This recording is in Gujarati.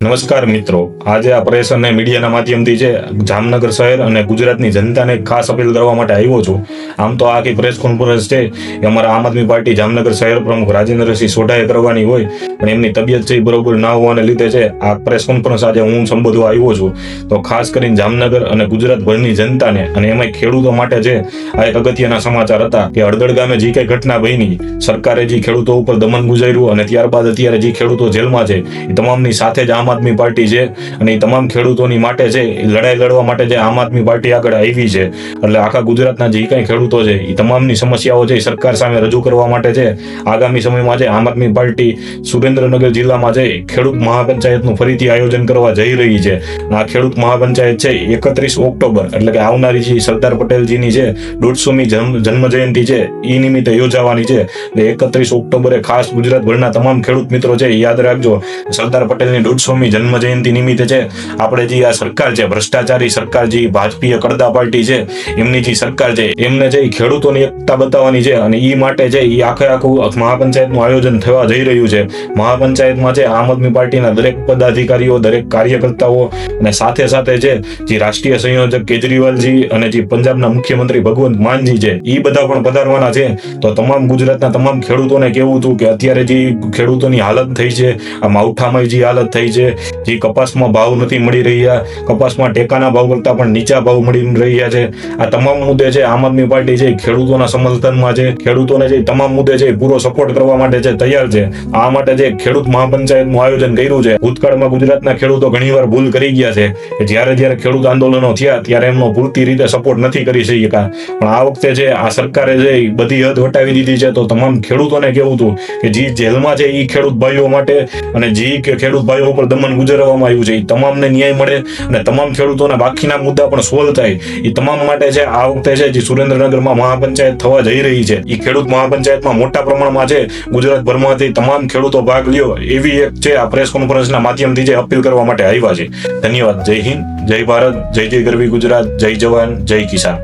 નમસ્કાર મિત્રો. આજે આ પ્રેસ અને મીડિયાના માધ્યમથી છે જામનગર શહેર અને ગુજરાતની જનતાને ખાસ અપીલ કરવા માટે આવ્યો છું. આમ તો આખી પ્રેસ કોન્ફરન્સ છે એ અમારા આમ આદમી પાર્ટી જામનગર શહેર પ્રમુખ રાજેન્દ્રસિંહ સોઢાએ કરવાની હોય પણ એમની તબિયત છે બરોબર ના હોવાને લીધે છે આ પ્રેસ કોન્ફરન્સ આજે હું સંબોધવા આવ્યો છું. તો ખાસ કરીને જામનગર અને ગુજરાતભરની જનતાને અને એમાં ખેડૂતો માટે છે આ એક અગત્યના સમાચાર હતા કે હળદળ ગામે જે કઈ ઘટના બની, સરકારે જે ખેડૂતો ઉપર દમન ગુજાર્યું અને ત્યારબાદ અત્યારે જે ખેડૂતો જેલમાં છે એ તમામની સાથે જ આમ આદમી પાર્ટી છે અને એ તમામ ખેડૂતોની માટે છે લડાઈ લડવા માટે જે આમ આદમી પાર્ટી આગળ આવી છે, એટલે આખા ગુજરાતના જે કઈ ખેડૂતો છે એ તમામની સમસ્યાઓ છે સરકાર સામે રજૂ કરવા માટે છે. આગામી સમયમાં છે આમ આદમી પાર્ટી સુરેન્દ્રનગર જિલ્લામાં છે ખેડૂત મહાપંચાયતનું ફરીથી આયોજન કરવા જઈ રહી છે. આ ખેડૂત મહાપંચાયત છે એકત્રીસ ઓક્ટોબર, એટલે કે આવનારી જે સરદાર પટેલજીની છે દોઢસોમી જન્મ જયંતિ છે એ નિમિત્તે યોજાવાની છે. એટલે એકત્રીસ ઓક્ટોબરે ખાસ ગુજરાતભરના તમામ ખેડૂત મિત્રો છે યાદ રાખજો, સરદાર પટેલની દોઢસોમી જન્મ જયંતિ નિમિત્તે છે. આપણે જે આ સરકાર છે, ભ્રષ્ટાચારી સરકાર જે ભાજપીય કડદા પાર્ટી છે, એમની જે સરકાર છે, એમને જે ખેડૂતોની એકતા બતાવવાની છે અને એ માટે છે એ આખે આખું મહાપંચાયતનું આયોજન થવા જઈ રહ્યું છે. મહાપંચાયતમાં છે આમ આદમી પાર્ટીના દરેક પદાધિકારીઓ, દરેક કાર્યકર્તાઓ અને સાથે સાથે છે જે રાષ્ટ્રીય સંયોજક કેજરીવાલજી અને જે પંજાબના મુખ્યમંત્રી ભગવંત માનજી છે એ બધા પણ પધારવાના છે. તો તમામ ગુજરાતના તમામ ખેડૂતોને કેવું હતું કે અત્યારે જે ખેડૂતોની હાલત થઈ છે, આ માવઠામાં જે હાલત થઈ છે જે કપાસમાં ભાવ નથી મળી રહ્યા, કપાસમાં ટેકાના ભાવ કરતા પણ નીચા ભાવ મળી રહ્યા છે. આ તમામ મુદ્દે છે, આમ આદમી પાર્ટી છે, ખેડૂતોના સમર્થનમાં છે, ખેડૂતોને જે તમામ મુદ્દે છે, પૂરો સપોર્ટ કરવા માટે છે, તૈયાર છે. આ માટે જે ખેડૂત મહાપંચાયતનું આયોજન કર્યું છે, ભૂતકાળમાં ગુજરાતના ખેડૂતો ઘણીવાર ભૂલ કરી ગયા છે જ્યારે જ્યારે ખેડૂત આંદોલનો થયા, ત્યારે એમનો પૂરતી રીતે સપોર્ટ નથી કરી શક્યા. પણ આ વખતે છે આ સરકારે છે બધી હદ વટાવી દીધી છે, તો તમામ ખેડૂતોને કેવું હતું કે જે જેલમાં છે એ ખેડૂત ભાઈઓ માટે અને જે ખેડૂત ભાઈઓ ઉપર દમન ગુજારવામાં આવ્યું છે. એ તમામને ન્યાય મળે અને તમામ ખેડૂતોના બાકીના મુદ્દા પણ સોલ્વ થાય. એ તમામ માટે છે, આ વખતે છે, જે સુરેન્દ્રનગરમાં મહાપંચાયત થવા જઈ રહી છે. એ ખેડૂત મહાપંચાયતમાં મોટા પ્રમાણમાં છે, ગુજરાતભરમાંથી તમામ ખેડૂતો ભાગ લ્યો. એવી એક છે, આ પ્રેસ કોન્ફરન્સના માધ્યમથી જે અપીલ કરવા માટે આવ્યા છે. ધન્યવાદ. જય હિન્દ, જય ભારત, જય જય ગરવી ગુજરાત, જય જવાન, જય કિસાન.